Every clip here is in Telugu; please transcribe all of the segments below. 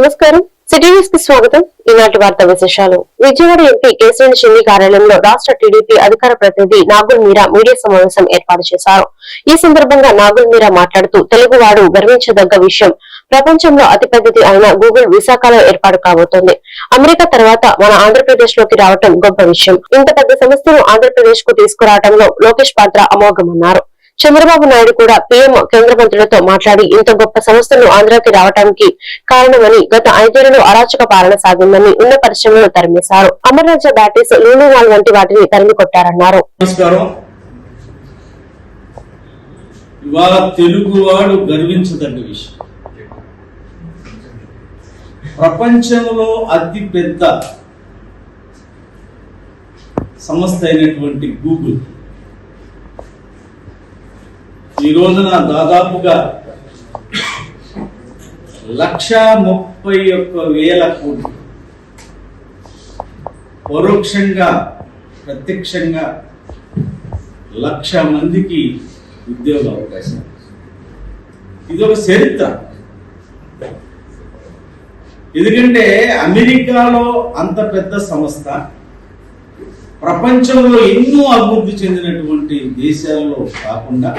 నమస్కారం. సిటీ న్యూస్కి స్వాగతం. ఈనాటి వార్త విశేషాలు. విజయవాడ ఎంపీ కేశవన్ షిండి కార్యాలయంలో రాష్ట్ర టీడీపీ అధికార ప్రతినిధి నాగుల్ మీరా మీడియా సమావేశం ఏర్పాటు చేశారు. ఈ సందర్భంగా నాగుల్ మీరా మాట్లాడుతూ తెలుగువాడు గర్వించదగ్గ విషయం. ప్రపంచంలో అతిపెద్దది అయిన గూగుల్ విశాఖలో ఏర్పాటు కాబోతోంది. అమెరికా తర్వాత మన ఆంధ్రప్రదేశ్లోకి రావటం గొప్ప విషయం. ఇంత పెద్ద సంస్థను ఆంధ్రప్రదేశ్కు తీసుకురావడంలో లోకేష్ పాత్ర అమోఘమన్నారు. చంద్రబాబు నాయుడు కూడా పీఎం కేంద్ర మంత్రులతో మాట్లాడి ఇంత గొప్ప సంస్థను ఆంధ్రాకి రావడానికి కారణమని గత ఐదేళ్ళలో అరాచక పాలన సాగిందని ఉన్న పరిశ్రమలను తరిమేశారు. అమర్రాజా బ్యాటీస్ లూలు వాల్ వంటి వాటిని తరిమి కొట్టారన్నారు. ఇవాళ తెలుగువాడు గర్వించదగ్గ విషయం. ప్రపంచంలో అతి పెద్ద సంస్థ అయినటువంటి గూగుల్ ఈ రోజున దాదాపుగా లక్ష ముప్పై ఒక్క వేల కోట్లు పరోక్షంగా ప్రత్యక్షంగా లక్ష మందికి ఉద్యోగ అవకాశం. ఇది ఒక చరిత్ర. ఎందుకంటే అమెరికాలో అంత పెద్ద సంస్థ ప్రపంచంలో ఎన్నో అభివృద్ధి చెందినటువంటి దేశాల్లో కాకుండా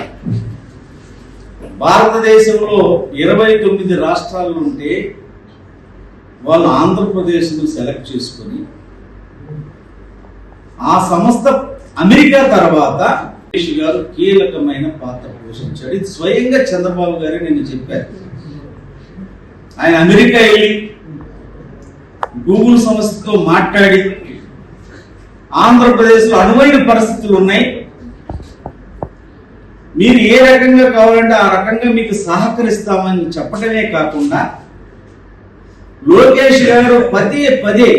భారతదేశంలో ఇరవై తొమ్మిది రాష్ట్రాలు ఉంటే వాళ్ళు ఆంధ్రప్రదేశ్ను సెలెక్ట్ చేసుకొని ఆ సంస్థ అమెరికా తర్వాత లోకేష్ గారు కీలకమైన పాత్ర పోషించాడు. ఇది స్వయంగా చంద్రబాబు గారే నేను చెప్పారు. ఆయన అమెరికా వెళ్ళి గూగుల్ సంస్థతో మాట్లాడి ఆంధ్రప్రదేశ్లో అనువైన పరిస్థితులు ఉన్నాయి. మీరు ఏ రకంగా కావాలంటే ఆ రకంగా మీకు సహకరిస్తామని చెప్పడమే కాకుండా లోకేష్ గారు పదే పదే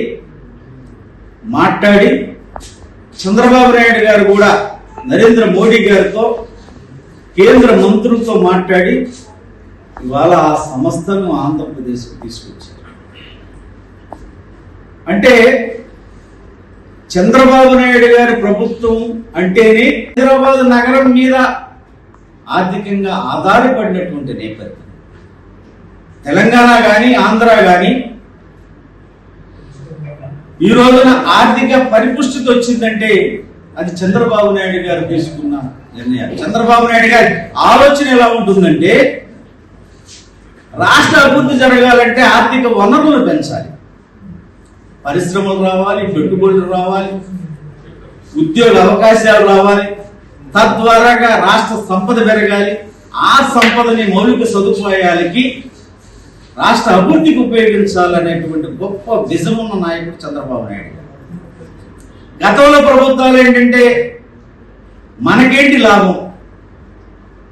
మాట్లాడి చంద్రబాబు నాయుడు గారు కూడా నరేంద్ర మోడీ గారితో కేంద్ర మంత్రులతో మాట్లాడి ఇవాళ ఆ సంస్థను ఆంధ్రప్రదేశ్కు తీసుకొచ్చారు. అంటే చంద్రబాబు నాయుడు గారి ప్రభుత్వం అంటేనే హైదరాబాద్ నగరం మీద ఆర్థికంగా ఆధారపడినటువంటి నేపథ్యం. తెలంగాణ కానీ ఆంధ్ర కానీ ఈ రోజున ఆర్థిక పరిపుష్టిత వచ్చిందంటే అది చంద్రబాబు నాయుడు గారు తీసుకున్న నిర్ణయాలు. చంద్రబాబు నాయుడు గారి ఆలోచన ఎలా ఉంటుందంటే రాష్ట్ర అభివృద్ధి జరగాలంటే ఆర్థిక వనరులు పెంచాలి. పరిశ్రమలు రావాలి పెట్టుబడులు రావాలి ఉద్యోగ అవకాశాలు రావాలి. తద్వారాగా రాష్ట్ర సంపద పెరగాలి ఆ సంపదని మౌలిక సదుపాయాలకి రాష్ట్ర అభివృద్ధికి ఉపయోగించాలనేటువంటి గొప్ప విజం ఉన్న నాయకుడు చంద్రబాబు నాయుడు గారు. గతంలో ప్రభుత్వాలు ఏంటంటే మనకేంటి లాభం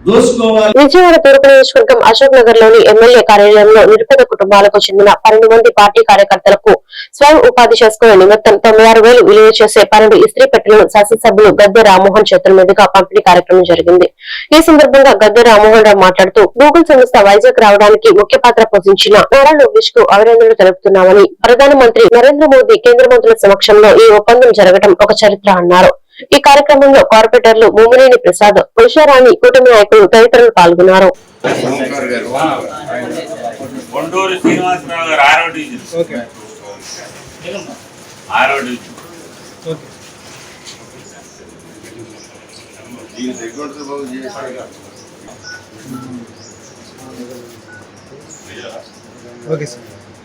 విజయవాడ తూర్పు నియోజకవర్గం అశోక్ నగర్లోని ఎమ్మెల్యే కార్యాలయంలో నిరుపేద కుటుంబాలకు చెందిన పన్నెండు మంది పార్టీ కార్యకర్తలకు స్వయం ఉపాధి చేసుకునే నిమిత్తం తొంభై ఆరు వేలు విలువ చేసే పన్నెండు ఇస్త్రీ పెట్టెలను శాసనసభ్యులు గద్దె రామ్మోహన్ చేతుల మీదుగా పంపిణీ కార్యక్రమం జరిగింది. ఈ సందర్భంగా గద్దె రామ్మోహన్ రావు మాట్లాడుతూ గూగుల్ సంస్థ వైజాగ్ రావడానికి ముఖ్య పాత్ర పోషించిన నారా లోకేష్కు అభినందనలు తెలుపుతున్నామని ప్రధానమంత్రి నరేంద్ర మోదీ కేంద్ర మంత్రుల సమక్షంలో ఈ ఒప్పందం జరగడం ఒక చరిత్ర అన్నారు. ఈ కార్యక్రమంలో కార్పొరేటర్లు ముమ్మినేని ప్రసాద్ ఉషారాణి కూటమి నాయకులు తదితరులు పాల్గొన్నారు. ఓకే. సార్.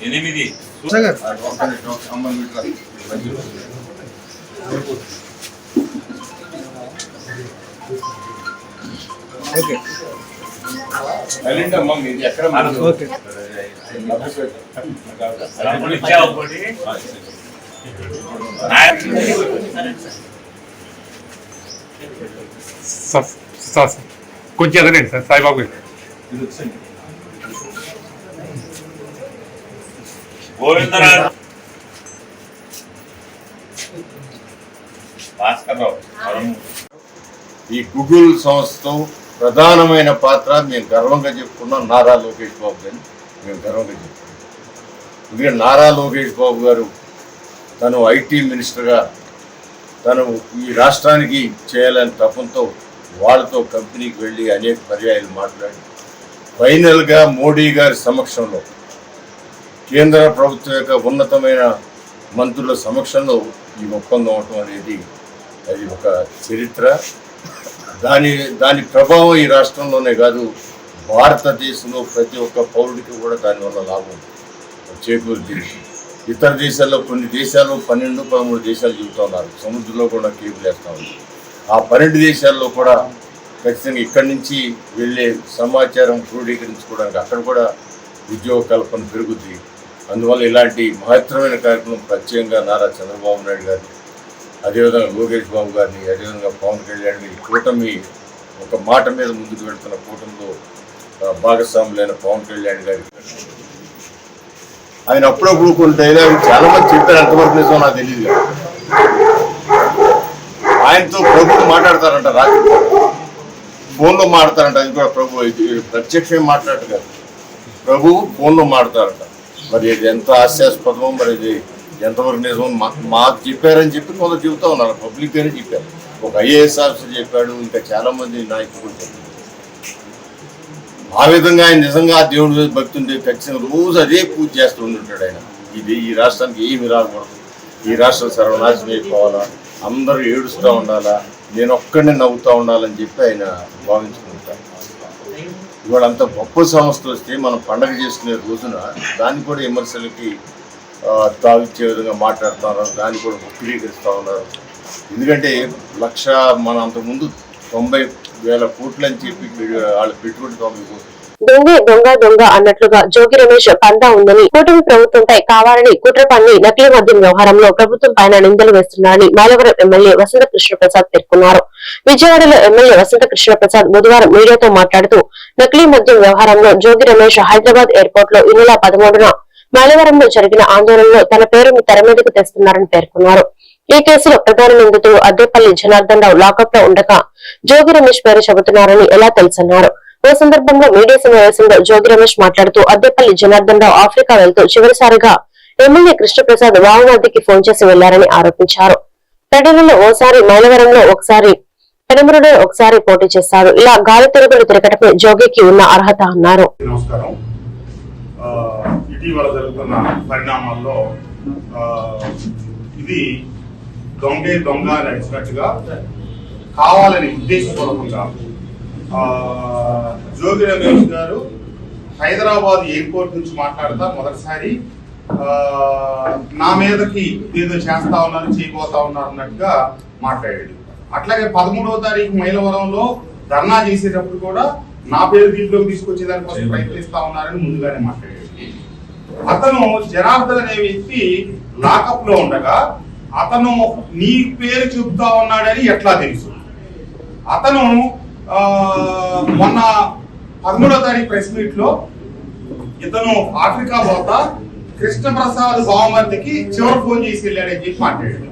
ఎనిమిది. ఓకే ఓకే డబ్బులు ఇచ్చావు ఒకటి నాయకుడు సార్ సార్ సార్ కొంచెం ఎదగండి సార్ సాయిబాబు గారు. గోవిందరాజు భాస్కర్ రావు వరము. ఈ గూగుల్ సంస్థతో ప్రధానమైన పాత్ర మేము గర్వంగా చెప్పుకున్నాం నారా లోకేష్ బాబు గారిని. మేము గర్వంగా చెప్పుకున్నాం. ఎందుకంటే నారా లోకేష్ బాబు గారు తను ఐటీ మినిస్టర్గా తను ఈ రాష్ట్రానికి చేయాలని తపంతో వాళ్ళతో కంపెనీకి వెళ్ళి అనేక పర్యాయాలు మాట్లాడి ఫైనల్గా మోడీ గారి సమక్షంలో కేంద్ర ప్రభుత్వం యొక్క ఉన్నతమైన మంత్రుల సమక్షంలో ఈ ఒప్పందం అవటం అనేది అది ఒక చరిత్ర. దాని దాని ప్రభావం ఈ రాష్ట్రంలోనే కాదు. భారతదేశంలో ప్రతి ఒక్క పౌరుడికి కూడా దానివల్ల లాభం చేకూరుతుంది ఇతర దేశాల్లో కొన్ని దేశాలు పన్నెండు పదమూడు దేశాలు చెబుతూ ఉన్నారు. సముద్రంలో కూడా కేబుల్ వేస్తూ ఉంది. ఆ పన్నెండు దేశాల్లో కూడా ఖచ్చితంగా ఇక్కడి నుంచి వెళ్ళే సమాచారం క్రోడీకరించుకోవడానికి అక్కడ కూడా ఉద్యోగ కల్పన పెరుగుద్ది. అందువల్ల ఇలాంటి మహత్తరమైన కార్యక్రమం ప్రత్యేకంగా నారా చంద్రబాబు నాయుడు గారు అదేవిధంగా లోకేష్ బాబు గారిని అదేవిధంగా పవన్ కళ్యాణ్ కూటమి ఒక మాట మీద ముందుకు వెళ్తున్న కూటమిలో భాగస్వాములైన పవన్ కళ్యాణ్ గారి ఆయన అప్పుడప్పుడు కొన్ని డైలాగులు చాలా మంది చెప్పారు ఎంతవరకు నిజం నాకు తెలియదు ఆయనతో ప్రభుత్వం మాట్లాడతారంట రాత్రి ఫోన్లో మాట్లాడతారంట అది కూడా ప్రభు ప్రత్యక్షమే ప్రత్యక్షం మాట్లాడటం కాదు. ప్రభు ఫోన్లో మాట్లాడతారంట. మరి ఇది ఎంత హాస్యాస్పదమో మరి ఇది ఎంతవరకు నిజం మాకు చెప్పారని చెప్పి కొందరు చెబుతా ఉన్నారు. పబ్లిక్ గానే చెప్పారు. ఒక ఐఏఎస్ ఆఫీసర్ చెప్పాడు ఇంకా చాలా మంది నాయకులు చెప్పారు. ఆ విధంగా ఆయన నిజంగా దేవుడి మీద భక్తి ఉంటే ఖచ్చితంగా రోజు అదే పూజ చేస్తూ ఉంటుంటాడు ఆయన. ఇది ఈ రాష్ట్రానికి ఏమి రాకూడదు. ఈ రాష్ట్రం సర్వనాశనం అయిపోవాలా? అందరూ ఏడుస్తూ ఉండాలా? నేను ఒక్కడనే నవ్వుతూ ఉండాలని చెప్పి ఆయన భావించుకుంటాను ఇవాళ అంత గొప్ప సంస్థ వస్తే మనం పండగ చేసుకునే రోజున దాన్ని కూడా విమర్శలకి తావిచ్చే విధంగా మాట్లాడుతూ ఉన్నారు దాన్ని కూడా వక్రీకరిస్తూ ఉన్నారు. ఎందుకంటే లక్ష మన అంతకుముందు తొంభై వేల కోట్లు అని చెప్పి వాళ్ళు పెట్టుబడి తొంభై కోట్లు దొంగే దొంగ దొంగ అన్నట్లుగా జోగి రమేష్ పందా ఉందని కూటమి ప్రభుత్వంపై కావాలని కుట్ర పన్ని నకిలీ మద్యం వ్యవహారంలో ప్రభుత్వం పైన నిందలు వేస్తున్నారని మైలవరం ఎమ్మెల్యే వసంత కృష్ణప్రసాద్ పేర్కొన్నారు. విజయవాడలో ఎమ్మెల్యే వసంత కృష్ణప్రసాద్ బుధవారం మీడియాతో మాట్లాడుతూ నకిలీ మద్యం వ్యవహారంలో జోగి రమేష్ హైదరాబాద్ ఎయిర్పోర్ట్లో ఈ నెల పదమూడున మైలవరంలో జరిగిన ఆందోళనలో తన పేరును తెర మీదకు తెస్తున్నారని పేర్కొన్నారు. ఈ కేసులో ప్రధాన నిందితుడు అద్దెపల్లి జనార్దన్ రావు లాకప్లో ఉండగా జోగి రమేష్ పేరు చెబుతున్నారని ఎలా తెలుసన్నారు. ఓ సందర్భంగా మీడియా సమావేశంలో జోగి రమేష్ మాట్లాడుతూ అద్దెపల్లి జనార్దన్ రావు ఆఫ్రికా వెళ్తూ చివరిసారిగా ఎమ్మెల్యే కృష్ణప్రసాద్ వామనదికి ఫోన్ చేసి వెళ్ళారని ఆరోపించారు. పెడలలో ఓసారి మైలవరంలో ఒకసారి పెనమరులో ఒకసారి పోటీ చేశారు ఇలా గాలి తిరుగులు తిరగటమే జోగికి ఉన్న అర్హత అన్నారు. నమస్కారం. ఇటీవల జరుగుతున్న పరిణామాల్లో ఇది దొంగే దొంగ అని అడిచినట్టుగా కావాలని ఉద్దేశపూర్వకంగా జోగి రమేష్ గారు హైదరాబాద్ ఎయిర్పోర్ట్ నుంచి మాట్లాడుతా మొదటిసారి నా మీదకి ఏదో చేస్తా ఉన్నారు చేయబోతా ఉన్నారు అన్నట్టుగా మాట్లాడాడు. అట్లాగే పదమూడవ తారీఖు మైలవరంలో ధర్నా చేసేటప్పుడు కూడా నా పేరు దీంట్లోకి తీసుకొచ్చేదానికోసం ప్రయత్నిస్తా ఉన్నారని ముందుగానే మాట్లాడాడు. అతను జనార్దన్ అనే వ్యక్తి లాకప్లో ఉండగా అతను నీ పేరు చెబుతా ఉన్నాడని ఎట్లా తెలుసు? అతను ఆ, మొన్న పదమూడో తారీఖు ప్రెస్ మీట్లో ఇతను ఆఫ్రికా పోత కృష్ణప్రసాద్ బావమర్దికి చివరి ఫోన్ చేసి వెళ్ళాడని చెప్పి మాట్లాడాడు.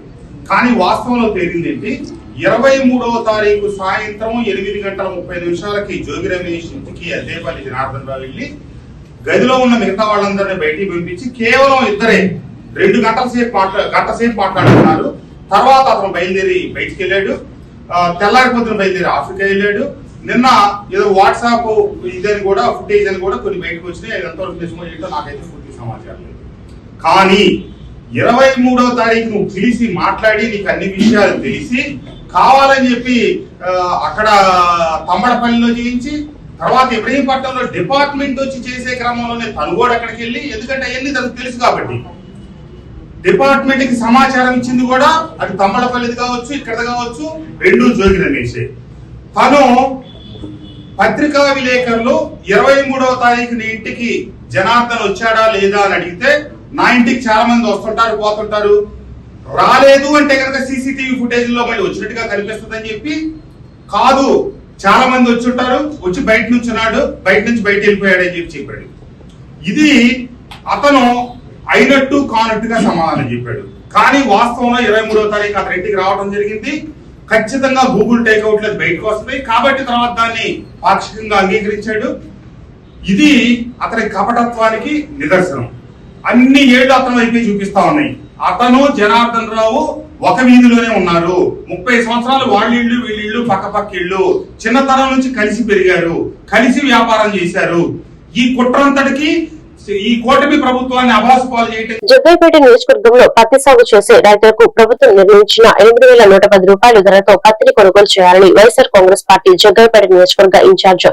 కానీ వాస్తవంలో తేలిందేంటి ఇరవై మూడవ తారీఖు సాయంత్రం ఎనిమిది గంటల ముప్పై నిమిషాలకి జోగి రమేష్ ఇంటికి అద్దేపల్లి జనార్దన్ రావు వెళ్ళి గదిలో ఉన్న మిగతా వాళ్ళందరినీ బయటికి పంపించి కేవలం ఇద్దరే రెండు గంటల సేపు మాట్లా గంట సేపు మాట్లాడుతున్నారు తర్వాత అతను బయలుదేరి బయటికి వెళ్ళాడు. ఆ, తెల్లారి పొద్దున బయలుదేరి ఆఫ్రికా వెళ్ళాడు. నిన్న ఏదో వాట్సాప్ ఇదని కూడా ఫుటేజ్ అని కూడా కొన్ని బయటకు వచ్చినాయి. అది ఎంతవరకు నిజమో ఏంటో నాకైతే పూర్తి సమాచారం లేదు. కానీ ఇరవై మూడవ తారీఖు నువ్వు పిలిచి మాట్లాడి నీకు అన్ని విషయాలు తెలిసి కావాలని చెప్పి అక్కడ అక్కడ తమ్మడపల్లిలో చేయించి తర్వాత ఇబ్రహీంపట్నంలో డిపార్ట్మెంట్ వచ్చి చేసే క్రమంలోనే తను కూడా అక్కడికి వెళ్ళి ఎందుకంటే అవన్నీ తనకు తెలుసు కాబట్టి. డిపార్ట్మెంట్కి సమాచారం ఇచ్చింది కూడా అది తమ్మలపల్లిది కావచ్చు ఇక్కడ కావచ్చు రెండు జోగి రమేషే తను పత్రికా విలేకరులు ఇరవై మూడవ తారీఖు నీ ఇంటికి జనార్దన్ వచ్చాడా లేదా అని అడిగితే నా ఇంటికి చాలా మంది వస్తుంటారు పోతుంటారు. రాలేదు అంటే కనుక సీసీటీవీ ఫుటేజ్లో మళ్ళీ వచ్చినట్టుగా కనిపిస్తుందని చెప్పి కాదు. చాలా మంది వచ్చి ఉంటారు వచ్చి బయట నుంచి ఉన్నాడు బయట నుంచి బయట వెళ్ళిపోయాడు అని చెప్పి చెప్పాడు. ఇది అతను అయినట్టు కానట్టుగా సమాధానం చెప్పాడు. కానీ వాస్తవంలో ఇరవై మూడో తారీఖు అతని ఇంటికి రావడం జరిగింది. ఖచ్చితంగా గూగుల్ టేక్అవుట్ లేదు బయటకు వస్తుంది కాబట్టి తర్వాత దాన్ని పాక్షికంగా అంగీకరించాడు. ఇది అతని కపటత్వానికి నిదర్శనం. అన్ని ఏళ్ళు అతను వైపే చూపిస్తా ఉన్నాయి. అతను జనార్దన్ రావు ఒక వీధిలోనే ఉన్నారు. ముప్పై సంవత్సరాలు వాళ్ళు ఇళ్ళు వీళ్ళు ఇళ్ళు పక్క పక్క ఇళ్ళు చిన్నతనం నుంచి కలిసి పెరిగారు కలిసి వ్యాపారం చేశారు. ఈ కుట్రంతటికి ఈ కూటమి ప్రభుత్వాన్ని అభాసు పాలు చేయటం జగ్గైపేట నియోజకవర్గంలో పత్తి సాగు చేసే రైతులకు ప్రభుత్వం నిర్ణయించిన ఎనిమిది వేల నూట పది రూపాయల ధరతో పత్తిని కొనుగోలు చేయాలని వైఎస్ఆర్ కాంగ్రెస్ పార్టీ జగ్గైపేట నియోజకవర్గ ఇన్ఛార్జ్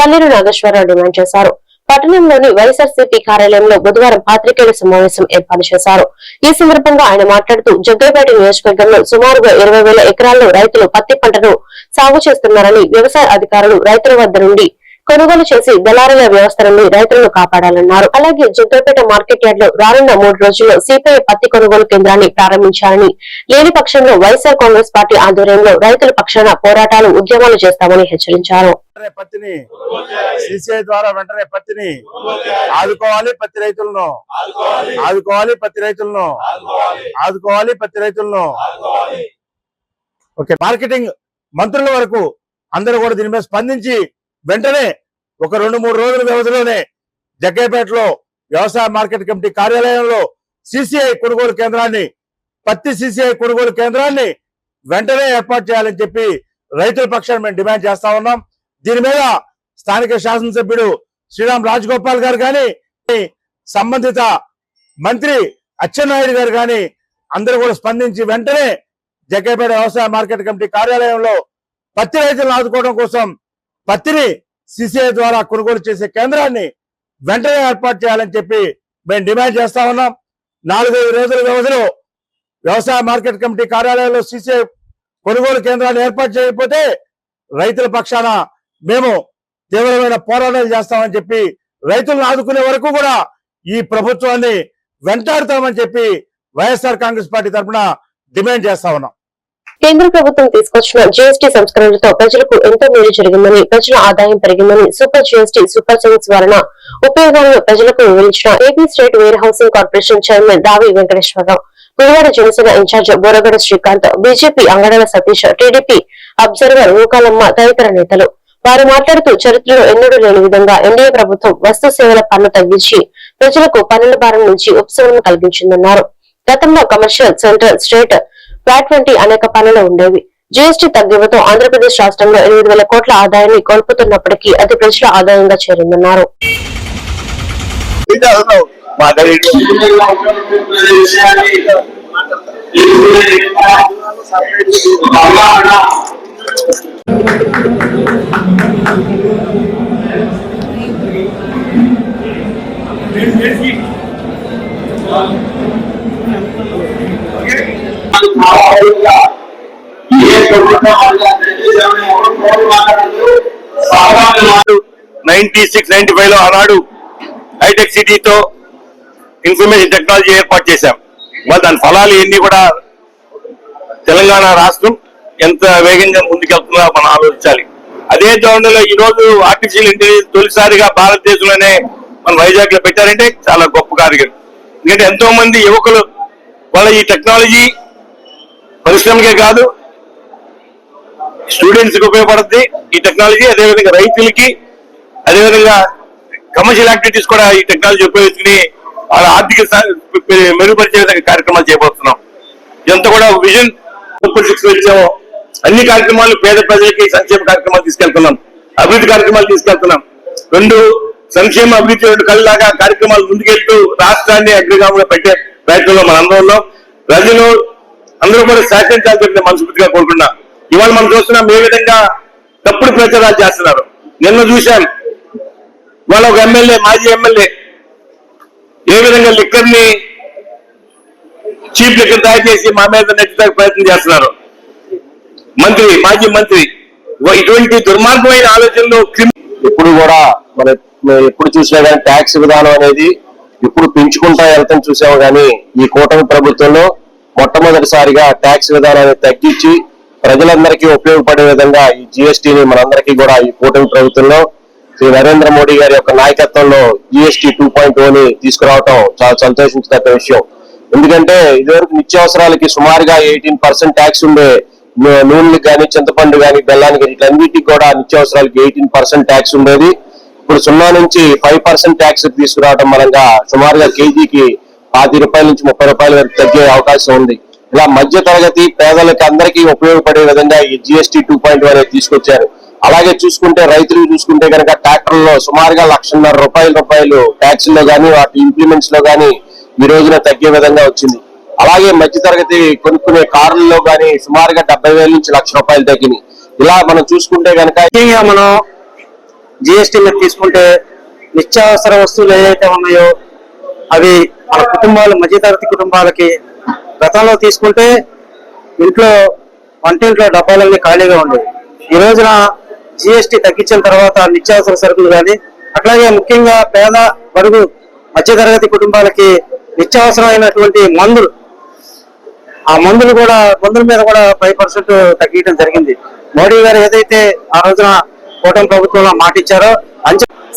తల్లేరు నాగేశ్వరరావు డిమాండ్ చేశారు. పట్టణంలోని వైఎస్ఆర్సీపీ కార్యాలయంలో బుధవారం పాత్రికేయుల సమావేశం ఏర్పాటు చేశారు. ఈ సందర్భంగా ఆయన మాట్లాడుతూ జగ్గైపేట నియోజకవర్గంలో సుమారుగా ఇరవై వేల ఎకరాల్లో రైతులు పత్తి పంటను సాగు చేస్తున్నారని వ్యవసాయ అధికారులు రైతుల వద్ద నుండి కొనుగోలు చేసి దళారుల వ్యవస్థ నుండి రైతులను కాపాడాలన్నారు. అలాగే జగ్గైపేట మార్కెట్ యార్డ్లో రానున్న మూడు రోజుల్లో సిపిఐ పత్తి కొనుగోలు కేంద్రాన్ని ప్రారంభించాలని లేని పక్షంలో వైఎస్ఆర్ కాంగ్రెస్ పార్టీ ఆధ్వర్యంలో రైతుల పక్షాన పోరాటాలు ఉద్యమాలు చేస్తామని హెచ్చరించారు. వెంటనే పత్తిని సిసిఐ ద్వారా వెంటనే పత్తిని ఆదుకోవాలి పత్తి రైతులను. ఆదుకోవాలి పత్తి రైతులను. ఆదుకోవాలి పత్తి రైతులను. ఓకే మార్కెటింగ్ మంత్రుల వరకు అందరూ కూడా దీని మీద స్పందించి వెంటనే ఒక రెండు మూడు రోజుల వ్యవధిలోనే జగ్గైపేటలో వ్యవసాయ మార్కెట్ కమిటీ కార్యాలయంలో సిసిఐ కొనుగోలు కేంద్రాన్ని పత్తి సిసిఐ కొనుగోలు కేంద్రాన్ని వెంటనే ఏర్పాటు చేయాలని చెప్పి రైతుల పక్షాన్ని మేము డిమాండ్ చేస్తా ఉన్నాం. దీని మీద స్థానిక శాసనసభ్యుడు శ్రీరామ్ రాజగోపాల్ గారు కానీ సంబంధిత మంత్రి అచ్చెన్నాయుడు గారు కానీ అందరూ కూడా స్పందించి వెంటనే జగ్గైపేట వ్యవసాయ మార్కెట్ కమిటీ కార్యాలయంలో పత్తి రైతులను ఆదుకోవడం కోసం పత్తిని సిసిఐ ద్వారా కొనుగోలు చేసే కేంద్రాన్ని వెంటనే ఏర్పాటు చేయాలని చెప్పి మేము డిమాండ్ చేస్తా ఉన్నాం. నాలుగైదు రోజుల వ్యవధిలో వ్యవసాయ మార్కెట్ కమిటీ కార్యాలయంలో సిసిఐ కొనుగోలు కేంద్రాన్ని ఏర్పాటు చేయకపోతే రైతుల పక్షాన మేము తీవ్రమైన పోరాటాలు చేస్తామని చెప్పి రైతులను ఆదుకునే వరకు కూడా ఈ ప్రభుత్వాన్ని వెంటాడుతామని చెప్పి వైఎస్ఆర్ కాంగ్రెస్ పార్టీ తరఫున డిమాండ్ చేస్తా ఉన్నాం. కేంద్ర ప్రభుత్వం తీసుకొచ్చిన జీఎస్టీ సంస్కరణలతో ప్రజలకు ఎంతో మేలు జరిగిందని ప్రజల ఆదాయం పెరిగిందని సూపర్ జీఎస్టీ సూపర్ సెన్స్ వలన ఉపయోగాలను ప్రజలకు వివరించిన AP state warehousing corporation chairman Ravi Venkateswararao Guruvada Janasena in-charge Boragada Srikanth BJP Angadala Satish TDP observer Nookalamma తదితర నేతలు వారు మాట్లాడుతూ చరిత్రలో ఎన్నడూ లేని విధంగా ఎన్డీఏ ప్రభుత్వం వస్తు సేవల పన్ను తగ్గించి ప్రజలకు పన్నుల భారం నుంచి ఉపశమనం కలిగించిందన్నారు. గతంలో కమర్షియల్ సెంట్రల్ స్టేట్ వ్యాట్ వంటి అనేక పనులు ఉండేవి. జీఎస్టీ తగ్గివతో ఆంధ్రప్రదేశ్ రాష్ట్రంలో ఎనిమిది వేల కోట్ల ఆదాయాన్ని కోల్పోతున్నప్పటికీ అది ప్రజల ఆదాయంగా చేరిందన్నారు. నైన్టీ సిక్స్ నైన్టీ ఫైవ్లో ఆనాడు హైటెక్ సిటీతో ఇన్ఫర్మేషన్ టెక్నాలజీ ఏర్పాటు చేశాం. మరి దాని ఫలాలు ఎన్ని కూడా తెలంగాణ రాష్ట్రం ఎంత వేగంగా ముందుకెళ్తుందో మనం ఆలోచించాలి. అదే ధోరణిలో ఈ రోజు ఆర్టిఫిషియల్ ఇంటెలిజెన్స్ తొలిసారిగా భారతదేశంలోనే మన వైజాగ్లో పెట్టారంటే చాలా గొప్ప కార్యక్రమం. ఎందుకంటే ఎంతో మంది యువకులు వాళ్ళ ఈ టెక్నాలజీ పరిశ్రమకే కాదు స్టూడెంట్స్కి ఉపయోగపడుతుంది ఈ టెక్నాలజీ అదేవిధంగా రైతులకి అదేవిధంగా కమర్షియల్ యాక్టివిటీస్ కూడా ఈ టెక్నాలజీ ఉపయోగించుకుని వాళ్ళ ఆర్థిక మెరుగుపరిచే విధంగా కార్యక్రమాలు చేయబోతున్నాం ఇదంతా కూడా విజన్ సూపర్ సిక్స్ వచ్చామో అన్ని కార్యక్రమాలు పేద ప్రజలకి సంక్షేమ కార్యక్రమాలు తీసుకెళ్తున్నాం. అభివృద్ధి కార్యక్రమాలు తీసుకెళ్తున్నాం. రెండు సంక్షేమ అభివృద్ధి రెండు కళ్ళలాగా కార్యక్రమాలు ముందుకెళ్తూ రాష్ట్రాన్ని అగ్రగామంగా పెట్టే ప్రయత్నంలో మన అందరం ప్రజలు అందరూ కూడా సహకరించాలని చెప్పి మనస్ఫూర్తిగా కోరుకున్నా ఇవాళ మనం చూస్తున్నాం ఏ విధంగా తప్పుడు ప్రచారాలు చేస్తున్నారు. నిన్న చూశాం. వాళ్ళ ఒక ఎమ్మెల్యే మాజీ ఎమ్మెల్యే ఏ విధంగా లిక్కర్ని చీఫ్ లిక్కర్ తయారు చేసి మా మీద నెట్టడానికి ప్రయత్నం చేస్తున్నారు. మంత్రి మాజీ మంత్రి ఇటువంటి దుర్మార్గమైన ఆలోచనలు ఎప్పుడు కూడా మన మనం ఎప్పుడు చూసినా కానీ ట్యాక్స్ విధానం అనేది ఇప్పుడు పెంచుకుంటా వెళ్తాం చూసాము కానీ ఈ కూటమి ప్రభుత్వంలో మొట్టమొదటిసారిగా ట్యాక్స్ విధానాన్ని తగ్గించి ప్రజలందరికీ ఉపయోగపడే విధంగా ఈ జిఎస్టీని మనందరికీ కూడా ఈ కూటమి ప్రభుత్వంలో శ్రీ నరేంద్ర మోడీ గారి యొక్క నాయకత్వంలో జిఎస్టీ టూ పాయింట్ని తీసుకురావటం చాలా సంతోషించదగ్గ విషయం. ఎందుకంటే ఇదివరకు నిత్యావసరాలకి సుమారుగా ఎయిటీన్ పర్సెంట్ ట్యాక్స్ ఉండే నూనెలు నూనెలకు కానీ చింతపండు కానీ బెల్లానికి వీటన్నిటికి కూడా నిత్యావసరాలకు ఎయిటీన్ పర్సెంట్ ట్యాక్స్ ఉండేది. ఇప్పుడు సున్నా నుంచి ఫైవ్ పర్సెంట్ ట్యాక్స్ తీసుకురావడం మూలంగా సుమారుగా కేజీకి పాతి రూపాయల నుంచి ముప్పై రూపాయల వరకు తగ్గే అవకాశం ఉంది. ఇలా మధ్య తరగతి పేదలకు అందరికీ ఉపయోగపడే విధంగా ఈ జిఎస్టీ టూ పాయింట్ వన్ తీసుకొచ్చారు. అలాగే చూసుకుంటే రైతులు చూసుకుంటే కనుక ట్రాక్టర్లో సుమారుగా లక్షన్నర రూపాయల రూపాయలు ట్యాక్సీల్లో కానీ వాటి ఇంప్లిమెంట్స్లో కానీ ఈ రోజున తగ్గే విధంగా వచ్చింది. అలాగే మధ్యతరగతి కొనుక్కునే కార్లలో కానీ సుమారుగా డెబ్బై వేల నుంచి లక్ష రూపాయలు తగ్గినాయి. ఇలా మనం చూసుకుంటే కనుక ముఖ్యంగా మనం జిఎస్టీ మీద తీసుకుంటే నిత్యావసర వస్తువులు ఏవైతే ఉన్నాయో అవి మన కుటుంబాలు మధ్యతరగతి కుటుంబాలకి గతంలో తీసుకుంటే ఇంట్లో వంటింట్లో డబ్బాలన్నీ ఖాళీగా ఉండేవి. ఈ రోజున జిఎస్టీ తగ్గించిన తర్వాత నిత్యావసర సరుకులు కానీ అట్లాగే ముఖ్యంగా పేద బడుగు మధ్యతరగతి కుటుంబాలకి నిత్యావసరమైనటువంటి మందులు ఆ మందులు కూడా మందుల మీద కూడా ఫైవ్ పర్సెంట్ తగ్గించడం జరిగింది. మోడీ గారు ఏదైతే ఆ రోజున కూటమి ప్రభుత్వంలో మాట ఇచ్చారో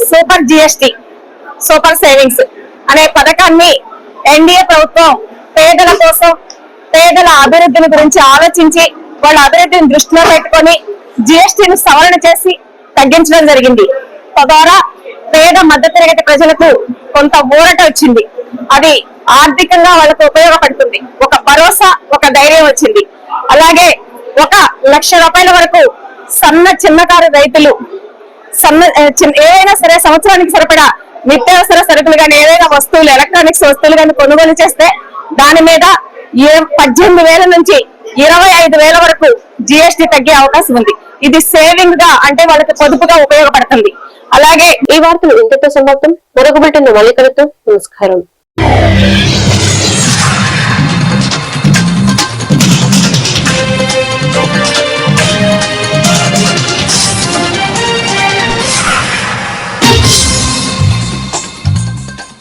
సూపర్ జిఎస్టి సూపర్ సేవింగ్స్ అనే పథకాన్ని ఎన్డీఏ ప్రభుత్వం పేదల కోసం పేదల అభివృద్ధిని గురించి ఆలోచించి వాళ్ళ అభివృద్ధిని దృష్టిలో పెట్టుకొని జిఎస్టిని సవరణ చేసి తగ్గించడం జరిగింది. తద్వారా పేద మధ్యతరగతి ప్రజలకు కొంత ఊరట వచ్చింది. అది ఆర్థికంగా వాళ్ళకు ఉపయోగపడుతుంది. ఒక భరోసా ఒక ధైర్యం వచ్చింది. అలాగే ఒక లక్ష రూపాయల వరకు సన్న చిన్నకారు రైతులు సన్న ఏదైనా సరే సంవత్సరానికి సరిపడా నిత్యావసర సరుకులు కానీ ఏదైనా వస్తువులు ఎలక్ట్రానిక్స్ వస్తువులు కానీ కొనుగోలు చేస్తే దాని మీద ఏ పద్దెనిమిది వేల నుంచి ఇరవై ఐదు వేల వరకు జిఎస్టి తగ్గే అవకాశం ఉంది. ఇది సేవింగ్గా అంటే వాళ్ళకి పొదుపుగా ఉపయోగపడుతుంది. అలాగే ఈ వార్తలు ఇంతతో సమాప్తం. మరొక బిల్టన్ మళ్ళీ నమస్కారం. Oh,